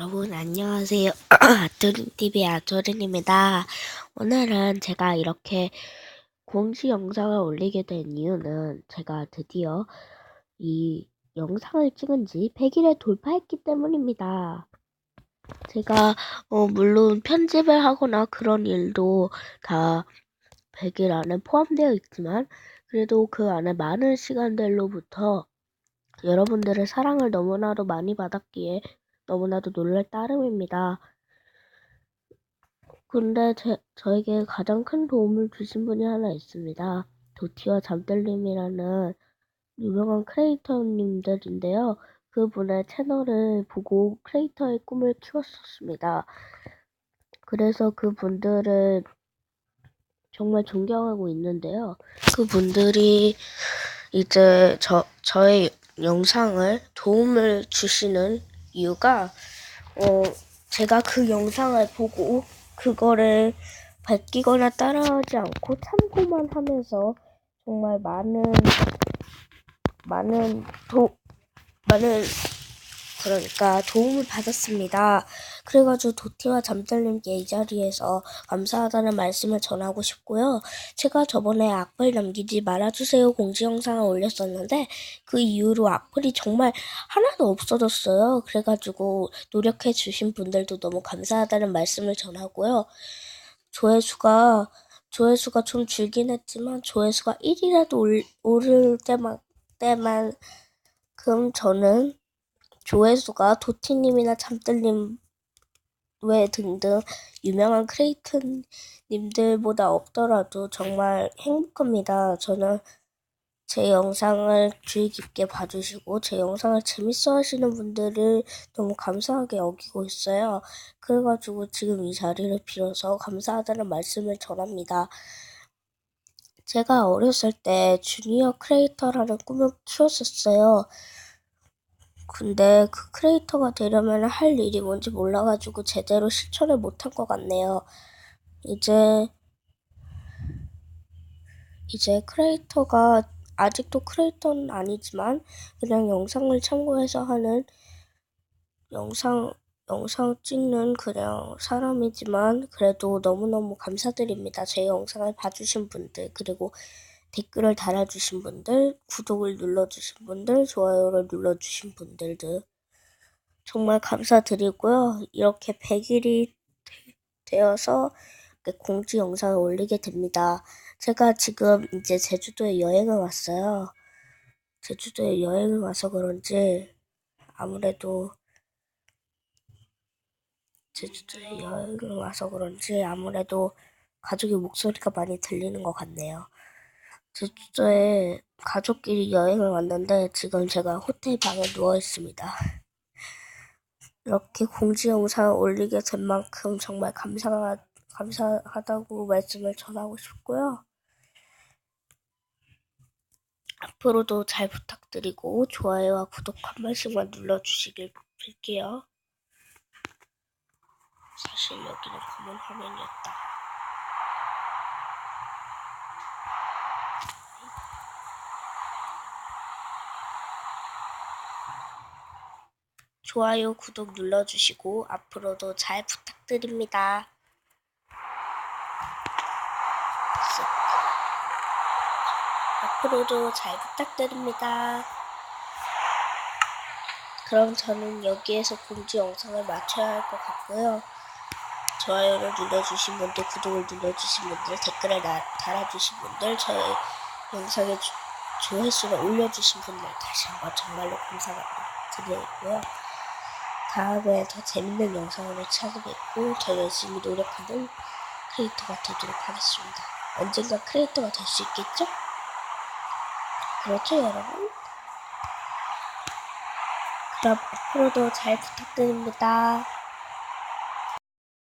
여러분 안녕하세요. 아토린TV의 아토린입니다. 오늘은 제가 이렇게 공지 영상을 올리게 된 이유는 제가 드디어 이 영상을 찍은 지 100일을 돌파했기 때문입니다. 제가 어, 물론 편집을 하거나 그런 일도 다 100일 안에 포함되어 있지만 그래도 그 안에 많은 시간들로부터 여러분들의 사랑을 너무나도 많이 받았기에 너무나도 놀랄 따름입니다. 근데 제, 저에게 가장 큰 도움을 주신 분이 하나 있습니다. 도티와 잠들님이라는 유명한 크리에이터님들인데요. 그분의 채널을 보고 크리에이터의 꿈을 키웠었습니다. 그래서 그분들을 정말 존경하고 있는데요. 그분들이 이제 저, 저의 영상을 도움을 주시는 이유가 어 제가 그 영상을 보고 그거를 베끼거나 따라하지 않고 참고만 하면서 정말 많은 많은 도 많은 그러니까 도움을 받았습니다. 그래가지고 도티와 잠들님께 이 자리에서 감사하다는 말씀을 전하고 싶고요. 제가 저번에 악플 남기지 말아주세요 공지 영상을 올렸었는데 그 이후로 악플이 정말 하나도 없어졌어요. 그래가지고 노력해 주신 분들도 너무 감사하다는 말씀을 전하고요. 조회수가 조회수가 좀 줄긴 했지만 조회수가 1이라도 오를 때만 때만 그럼 저는 조회수가 도티님이나 잠들님 외 등등 유명한 크리에이터님들보다 없더라도 정말 행복합니다. 저는 제 영상을 주의 깊게 봐주시고 제 영상을 재밌어 하시는 분들을 너무 감사하게 여기고 있어요. 그래가지고 지금 이 자리를 빌어서 감사하다는 말씀을 전합니다. 제가 어렸을 때 주니어 크리에이터라는 꿈을 키웠었어요. 근데 그 크리에이터가 되려면 할 일이 뭔지 몰라가지고 제대로 실천을 못한 것 같네요. 이제, 이제 크리에이터가 아직도 크리에이터는 아니지만 그냥 영상을 참고해서 하는 영상, 영상 찍는 그냥 사람이지만 그래도 너무너무 감사드립니다. 제 영상을 봐주신 분들, 그리고 댓글을 달아주신 분들, 구독을 눌러주신 분들, 좋아요를 눌러주신 분들도 정말 감사드리고요. 이렇게 100일이 되어서 공지 영상을 올리게 됩니다. 제가 지금 이제 제주도에 여행을 왔어요. 제주도에 여행을 와서 그런지 아무래도 제주도에 여행을 와서 그런지 아무래도 가족의 목소리가 많이 들리는 것 같네요. 제주도에 가족끼리 여행을 왔는데 지금 제가 호텔 방에 누워 있습니다. 이렇게 공지 영상을 올리게 된 만큼 정말 감사, 감사하다고 말씀을 전하고 싶고요. 앞으로도 잘 부탁드리고 좋아요와 구독 한 번씩만 눌러주시길 빌게요. 사실 여기는 검은 화면이었다. 좋아요, 구독 눌러주시고 앞으로도 잘 부탁드립니다. 앞으로도 잘 부탁드립니다. 그럼 저는 여기에서 공지 영상을 마쳐야 할 것 같고요. 좋아요를 눌러주신 분들, 구독을 눌러주신 분들, 댓글을 나, 달아주신 분들, 저의 영상에 조 회수를 올려주신 분들 다시 한번 정말로 감사드리고요. 다음에 더 재밌는 영상으로 찾아뵙고 더 열심히 노력하는 크리에이터가 되도록 하겠습니다. 언젠가 크리에이터가 될 수 있겠죠? 그렇죠, 여러분? 그럼 앞으로도 잘 부탁드립니다.